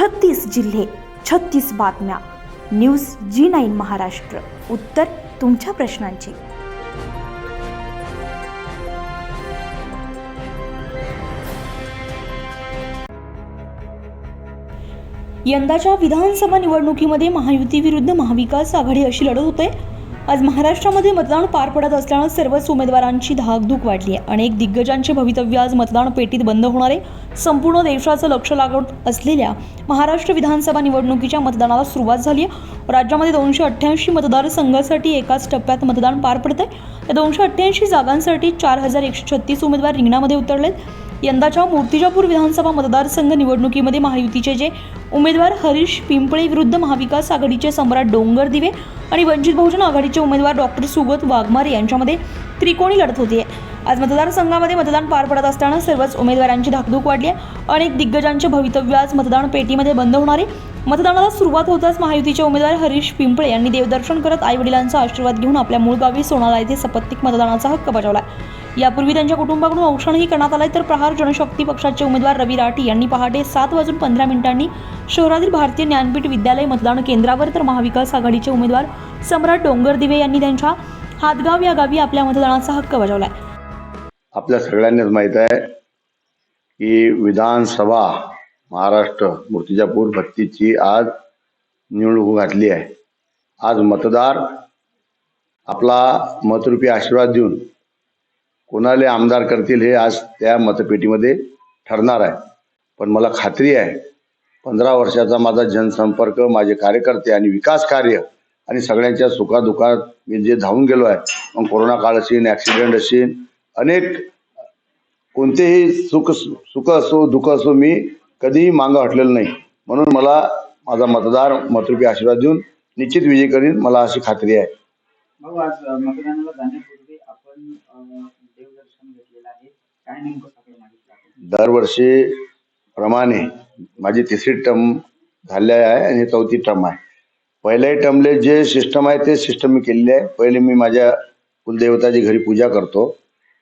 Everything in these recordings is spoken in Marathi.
छत्तीस जिल्हे छत्तीस बातम्या. News G nine Maharashtra. उत्तर तुमच्या प्रश्नांची. यंदाच्या विधानसभा निवडणुकीमध्ये महायुती विरुद्ध महाविकास आघाडी अशी लढत होते. आज महाराष्ट्रामध्ये मतदान पार पडत असल्यानं सर्वच उमेदवारांची धाकधूक वाढली आहे. अनेक दिग्गजांचे भवितव्य आज मतदान पेटीत बंद होणार आहे. संपूर्ण देशाचं लक्ष लागत असलेल्या महाराष्ट्र विधानसभा निवडणुकीच्या मतदानाला सुरुवात झाली आहे. राज्यामध्ये दोनशे अठ्ठ्याऐंशी मतदारसंघासाठी एकाच टप्प्यात मतदान पार पडत आहे या दोनशे अठ्ठ्याऐंशी जागांसाठी चार हजार एकशे छत्तीस उमेदवार रिंगणामध्ये उतरलेत. यंदाच्या मूर्तिजापूर विधानसभा मतदारसंघ निवडणुकीमध्ये महायुतीचे जे उमेदवार हरीश पिंपळे विरुद्ध महाविकास आघाडीचे सम्राट डोंगर दिवे आणि वंचित बहुजन आघाडीचे उमेदवार डॉक्टर सुगत वाघमारे यांच्यामध्ये त्रिकोणी लढत होती. आज मतदारसंघामध्ये मतदान पार पडत असताना सर्वच उमेदवारांची धाकधूक वाढली आहे. अनेक दिग्गजांचे भवितव्य आज मतदान पेटीमध्ये बंद होणारे मतदानाला सुरुवात होताच महायुतीचे उमेदवार हरीश पिंपळे यांनी देवदर्शन करत आईवडिलांचा आशीर्वाद घेऊन आपल्या मूळ गावी सोनाला येथे सपत्निक मतदानाचा हक्क बजावला. यापूर्वी त्यांच्या कुटुंबाकडून औक्षणही करण्यात आलंय. तर प्रहार जनशक्ती पक्षाचे उमेदवार रवी राठी यांनी पहाटे सात वाजून पंधरा मिनिटांनी शहरातील भारतीय ज्ञानपीठ विद्यालय मतदान केंद्रावर तर महाविकास आघाडीचे उमेदवार सम्राट डोंगरदिवे यांनी त्यांच्या हातगाव या गावी आपल्या मतदानाचा हक्क बजावलाय. आपल्या सगळ्यांनाच माहीत आहे की विधानसभा महाराष्ट्र मूर्तिजापूर भक्तीची आज निवडणूक घातली आहे. आज मतदार आपला मतरूपी आशीर्वाद देऊन कुणाले आमदार करतील हे आज त्या मतपेटीमध्ये ठरणार आहे. पण मला खात्री आहे पंधरा वर्षाचा माझा जनसंपर्क माझे कार्यकर्ते आणि विकास कार्य आणि सगळ्यांच्या सुखादुखात मी जे धावून गेलो आहे मग कोरोना काळ असेल ॲक्सिडेंट असेल अनेक कोणतेही सुख सुख असो दुःख असो मी कधीही मागं हटलेलं नाही. म्हणून मला माझा मतदार मतरूपी आशीर्वाद देऊन निश्चित विजय करीन मला अशी खात्री आहे. दरवर्षी प्रमाणे माझी तिसरी टर्म झाली आहे आणि चौथी टर्म आहे. पहिल्याही टर्मले जे सिस्टम आहे ते सिस्टम मी केलेली आहे. पहिले मी माझ्या कुलदेवताची घरी पूजा करतो.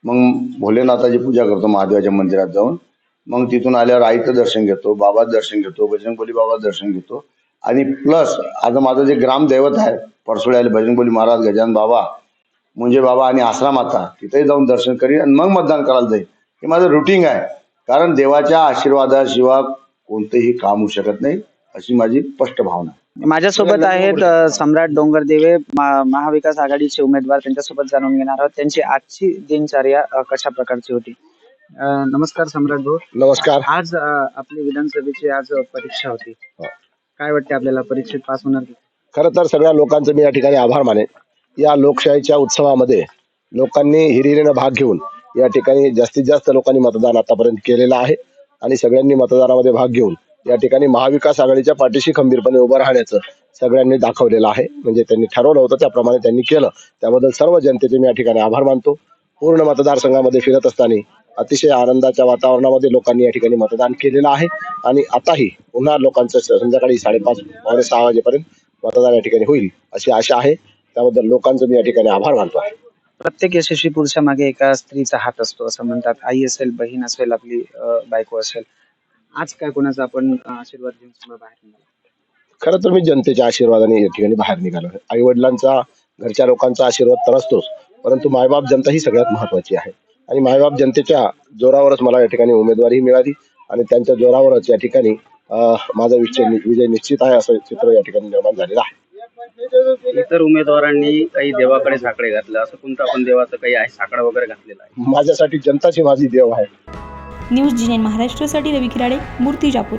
मग भोलेनाथाची पूजा करतो महादेवाच्या मंदिरात जाऊन. मग तिथून आल्यावर आईचं दर्शन घेतो बाबाचं दर्शन घेतो बजरंगबली बाबाचं दर्शन घेतो. आणि प्लस आता माझं जे ग्रामदैवत आहे परसोड्याला बजरंगबली महाराज गजान बाबा मुंजे बाबा आणि आसरा माता तिथेही जाऊन दर्शन करीन आणि मग मतदान करायला जाईल हे माझं रुटीन आहे. कारण देवाच्या आशीर्वादाशिवाय कोणतेही काम होऊ शकत नाही अशी माझी स्पष्ट भावना आहे. माझ्यासोबत आहेत सम्राट डोंगरदेवे महाविकास आघाडीचे उमेदवार त्यांच्यासोबत जाणून घेणार आहोत. त्यांची आजची दिनचर्या कशा प्रकारची होती? नमस्कार सम्राट भाऊ. नमस्कार. आज आपली विधानसभेची आज परीक्षा होती. काय वाटते आपल्याला? परीक्षेत पास होणार की? खरं तर सगळ्या लोकांचं मी या ठिकाणी आभार मानेन. या लोकशाहीच्या उत्सवामध्ये लोकांनी हिरिरीनं भाग घेऊन या ठिकाणी जास्तीत जास्त लोकांनी मतदान आतापर्यंत केलेलं आहे आणि सगळ्यांनी मतदानामध्ये भाग घेऊन या ठिकाणी महाविकास आघाडीच्या पाठीशी खंबीरपणे उभं राहण्याचं सगळ्यांनी दाखवलेलं आहे. म्हणजे त्यांनी ठरवलं होतं त्याप्रमाणे त्यांनी केलं. त्याबद्दल सर्व जनतेचे मी या ठिकाणी आभार मानतो. पूर्ण मतदारसंघामध्ये फिरत असताना अतिशय आनंदाच्या वातावरणामध्ये लोकांनी या ठिकाणी मतदान केलेलं आहे. आणि आताही पुन्हा लोकांचं संध्याकाळी साडेपाच पावणे सहा वाजेपर्यंत मतदान या ठिकाणी होईल अशी आशा आहे. त्याबद्दल लोकांचं मी या ठिकाणी आभार मानतो आहे. प्रत्येक यशस्वी पुरुषामागे एका स्त्रीचा हात असतो असं म्हणतात. आई असेल बहीण असेल आपली अ, बायको असेल. आज काय कोणाचा आपण अ, आशीर्वाद घेऊन समोर बाहेर निघाला? खरं तर मी जनतेच्या आशीर्वादाने या ठिकाणी बाहेर निघालो आहे. आई वडिलांचा घरच्या लोकांचा आशीर्वाद तर असतोच परंतु मायबाप जनता ही सगळ्यात महत्वाची आहे. आणि मायबाप जनतेच्या जोरावरच मला या ठिकाणी उमेदवारी मिळाली आणि त्यांच्या जोरावरच या ठिकाणी अं, माझा विजय विजय निश्चित आहे असं चित्र या ठिकाणी निर्माण झालेलं आहे. इतर उमेदवारांनी काही देवाकडे साकडे घातलं असं कोणतं आपण देवाचं काही आहे साकडं वगैरे घातलेलं आहे? माझ्यासाठी जनताची माझी देव आहे. न्यूज महाराष्ट्रासाठी रवी खिराडे मूर्तिजापूर.